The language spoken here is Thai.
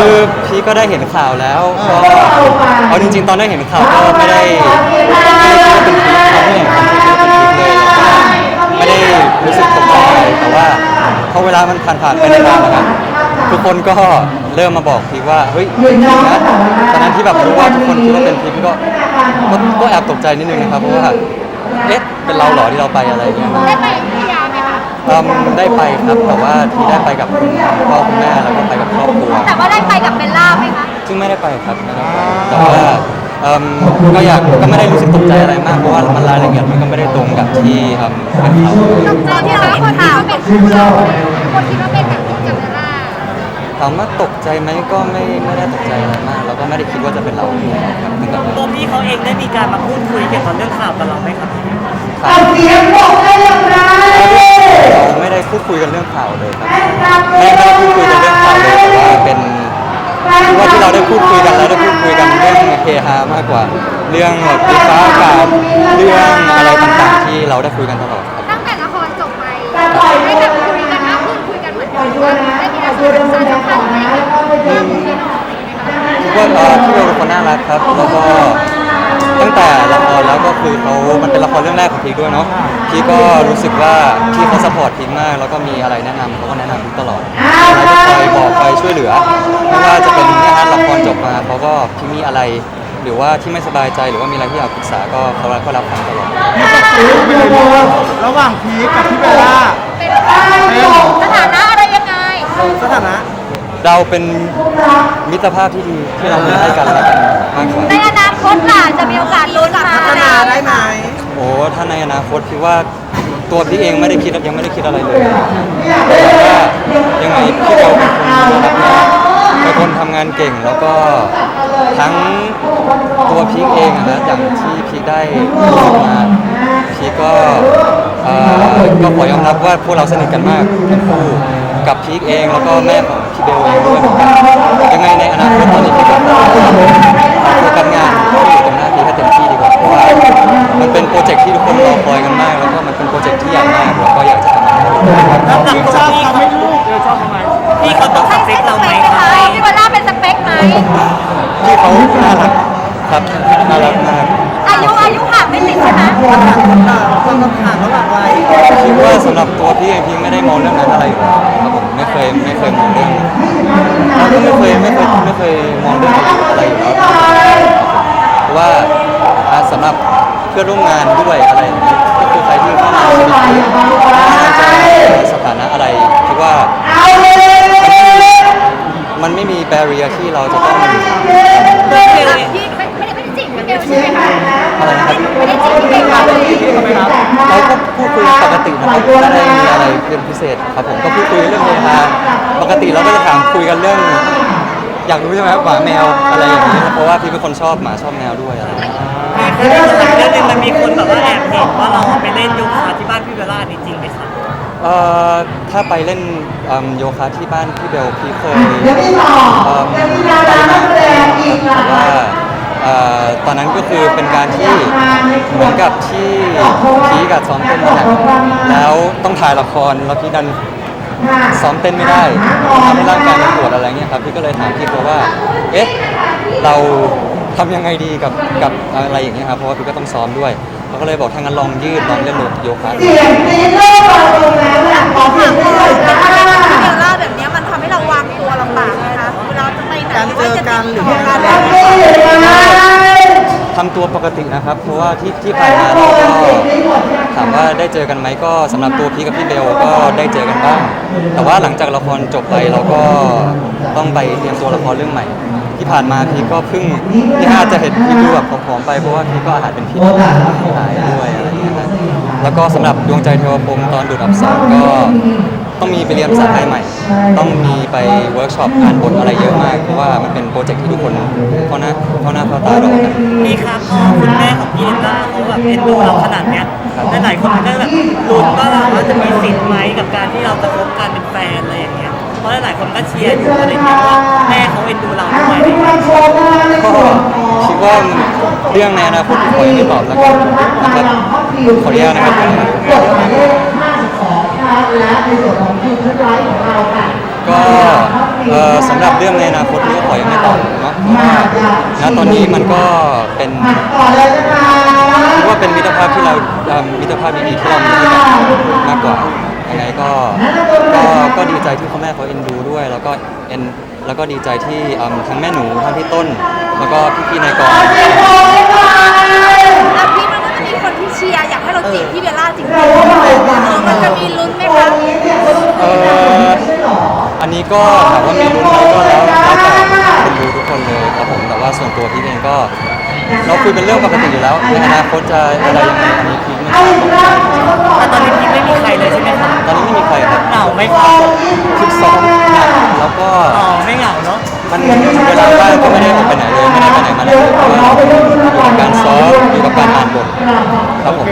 คือพี่ก็ได้เห็นข่าวแล้วก็เอาจริงๆ ตอนได้เห็นข่าวก็ไม่ได้ไม่ได้คิดว่าเป็นพีคครั้งแรกของที่คิดว่าเป็นพีคเลยแล้วก็ไม่ได้รู้สึกตกใจอะไรแต่ว่าพอเวลามันผ่านผ่านๆไปนานๆนะครับทุกคนก็เริ่มมาบอกพีคว่าเฮ้ยพีคนะตอนนั้นที่แบบรู้ว่าทุกคนคิดว่าเป็นพีคพี่ก็ก็ก็แอบตกใจนิดนึงนะครับเพราะว่าเอ๊ะเป็นเราเหรอที่เราไปอะไรอย่างเงี้ยได้ไป อยุธยาไหมคะอืมได้ไปครับแต่ว่าที่ได้ไปกับคุณพ่อคุณแม่แล้วก็ไปกับครอบครัว แต่ว่าได้ไปกับเบลล่าไหมคะซึ่งไม่ได้ไปครับไม่ได้ไปแต่ว่าเอิ่มก็อยากก็ไม่ได้รู้สึกตกใจอะไรมากเพราะว่ามันรายละเอียดมันก็ไม่ได้ตรงกับที่เอิ่มเป็นข่าวตกใจที่เราคนข่าวเป็นคู่เราคนคิดว่าเป็นแบบนี้กับเบลล่าถามว่าตกใจไหมก็ไม่ไม่ได้ตกใจอะไรมากแล้วก็ไม่ได้คิดว่าจะเป็นเราครับตั้งแต่แรกตัวพี่เขาเองได้มีการมาพูดคุยเกี่ยวกับเรื่องข่าวกับเราไหมครับครับเสียงบอกได้อย่างไรเรา เรื่องแบบดิฟ้าอากาศเรื่องอะไรต่างๆ ที่เราได้คุยกันตลอดครับตั้งแต่ละครจบไปได้แบบคุยกันมากขึ้นคุยกันเหมือนกันว่าได้มีการสื่อสารสัมพันธ์อะไรกันเรื่องนี้หน่อยไหมคะคิดว่าเอ่อพี่เบลเป็นคนน่ารักครับแล้วก็ตั้งแต่ละครแล้วก็คือเขามันเป็นละครเรื่องแรกของพีคด้วยเนาะพี่ก็รู้สึกว่าพี่เขาสปอร์ตพีคมาก แล้วก็มีอะไรแนะนำเขาก็แนะนำพีคตลอดแล้วก็คอยบอกคอยช่วยเหลือไม่ว่าจะเป็นเนี่ยฮะละครจบมาเขาก็พี่มีอะไร หรือว่าที่ไม่สบายใจหรือว่ามีอะไรที่อยากปรึกษาก็เขาก็รับฟังตลอดระหว่างพีคกับพี่เบลล่าสถานะอะไรยังไง สถานะเราเป็นมิตรภาพที่ดีที่เรามีให้กันและกันมากกว่าในอนาคตล่ะจะมีโอกาสลุ้นมาพัฒนาได้ไหมโอ้ถ้าในอนาคตพี่ว่าตัวพี่เองไม่ได้คิดยังไม่ได้คิดอะไรเลยแต่ว่ายังไงพี่เราเป็นคนรักงาน เป็นคนทำงานเก่งแล้วก็ทั้งตัวพีคเองอะนะอย่างที่พีคได้รู้สึกมาพีคก็เอ่อก็ขอยอมรับว่าพวกเราสนิทกันมากทั้งคู่กับพีคเองแล้วก็แม่ของพี่เบลเองด้วยเหมือนกันยังไงในอนาคตตอนนี้พีคก็โฟกัสงานที่อยู่ตรงหน้าพีคให้เต็มที่ดีกว่าเพราะว่ามันเป็นโปรเจกต์ที่ทุกคนรอคอยกันมากแล้วก็ เขาน่ารักครับน่ารักมากอายุอายุห่างไม่ติดใช่ไหมความต้องห่างระหว่างวัยคิดว่าสำหรับตัวพี่เองพี่ไม่ได้มองเรื่องนั้นอะไรอยู่แล้วครับผมไม่เคยไม่เคยมองเรื่องเราก็ไม่เคยไม่เคยไม่เคยมองเรื่องอายุอะไรอยู่แล้วครับเพราะว่าอ่าสำหรับเพื่อนร่วมงานด้วยอะไรอย่างนี้ก็คือใครที่เข้ามาในชีวิตพี่ไม่ว่าจะมีสถานะอะไรคิดว่ามันไม่มีแบเรียที่เราจะต้อง พี่ไม่ไม่ได้ไม่ได้จีบพี่เบลใช่ไหมคะ อะไรนะครับ ไม่ได้จีบพี่เบลค่ะ เราก็พูดคุยปกตินะครับไม่ได้มีอะไร เป็นพิเศษครับผมก็พูดคุยเรื่องเฮฮาปกติเราก็จะถามคุยกันเรื่อง อยากรู้ใช่ไหมหมาแมวอะไรอย่างนี้เพราะว่าพี่เป็นคนชอบหมาชอบแมวด้วยอะไรอย่างนี้พี่เรื่องหนึงมันมีคนแบบว่าแอบเห็นว่าเราไปเล่นโยคะที่บ้านพี่เบลล่านี่จริงไหมครับเอ่อถ้าไปเล่นเอิ่มโยคะที่บ้านพี่เบลพี่เคยเดี๋ยวพี่ต่อเอิ่มจะมีดารานักแสดงอีกหลาแต่ยว่าเอ่อตอนนั้นก็คือเป็นการที่เหมือนกับที่พีกับซ้อมเต้นนี่แหละแล้วต้องถ่ายละครแล้วพี่ดันซ้อมเต้นไม่ได้ทำให้ร่างกายมันปวดอะไรเงี้ยครับพี่ก็เลยถามพี่เขาว่า เอ๊ะเราทำยังไงดีกับกับอะไรอย่างเงี้ยครับเพราะว่าพี่ก็ต้องซ้อมด้วยเขาก็เลยบอกถ้างั้นลองยืดลองเล่นโยคะเสียงตีเริ่มมาลงแล้วล่ะขอเสียงด้เลยจ้าเบลล่าแบบนี้มันทำให้เราวางตัวลำบากไหมคะเวลาจะไปไหนหรือว่าจะติดต่อกัน ทำตัวปกตินะครับ เพราะว่าที่ที่ผ่านมาเราก็ถามว่าได้เจอกันไหมก็สำหรับตัวพี่กับพี่เบลก็ได้เจอกันบ้างแต่ว่าหลังจากละครจบไปเราก็ต้องไปเตรียมตัวละครเรื่องใหม่ ที่ผ่านมาพี่ก็เพิ่งพี่อาจจะเห็นพี่ดูแบบผอมๆไปเพราะว่าพี่ก็อาหารเป็นพิษหายด้วยอะไรอย่างเงี้ยครับแล้วก็สำหรับดวงใจเทวพรหมตอนดูดอับสารก็ ต้องมีไปเรียนภาษาไทยใหม่ ต้องมีไปเวิร์กช็อปอ่านบทอะไรเยอะมาก เพราะว่ามันเป็นโปรเจกต์ที่ทุกคนเขาหน้าเขาหน้าเขาตารอกันพี่ครับพอคุณแม่ของพี่เบลล่าเขาแบบเอ็นดูเราขนาดเนี้ยหลายๆคนมันก็แบบลุ้นว่าเราว่าจะมีสิทธิ์ไหมกับการที่เราจะคบกันเป็นแฟนอะไรอย่างเงี้ย เพราะหลายๆคนก็เชียร์อยู่อะไรอย่างเงี้ยว่าแม่เขาเอ็นดูเราด้วยอะไรอย่างเงี้ยก็คิดว่าเรื่องในอนาคตขอยังไม่ตอบแล้วกันนะครับขออนุญาตนะครับ และในส่วนของคิวชุดไลฟ์ของเราค่ะก็เอ่อสำหรับเรื่องในอนาคตนี้ก็ขอยังไม่ตอบเนาะเพราะว่าณตอนนี้มันก็เป็นต่อเลยนะคะคิดว่าเป็นมิตรภาพที่เราเอ่อมิตรภาพดีๆที่เรามีให้กันมากกว่ายังไงก็ก็ก็ดีใจที่พ่อแม่เขาเอ็นดูด้วย แล้วก็เอ็นแล้วก็ดีใจที่เอิ่มทั้งแม่หนูทั้งพี่ต้น แล้วก็พี่ๆในกอง แล้วพี่มันก็จะมีคนที่เชียร์อยากให้เราจีบพี่เบลล่าจริงๆเออมันจะมีลุ้นไหมคะ เอ่ออั นี้ก็ถามว่ามีลุ้นไหมก็แล้วแล้วแต่คนดูทุกคนเลยครับผมแต่ว่าส่วนตัวพี่เองก็ เราคุยเป็นเรื่องปกติอยู่แล้วในอนาคตจะอะไรยังไงอันนี้พี่ไม่ทราบแต่ตอนนี้พี่ไม่มีใครเลยใช่ไหมคะตอนนี้ไม่มีใครครับเหงาไหมครับฝึกซ้อมหนักแล้วก็อ๋อไม่เหงาเนาะมันเวลาว่างก็ไม่ได้ออกไปไหนเลยไม่ได้ไปไหนมาไหนเลยเพราะว่าอยู่กับการซ้อมอยู่กับการอ่านบทครับผม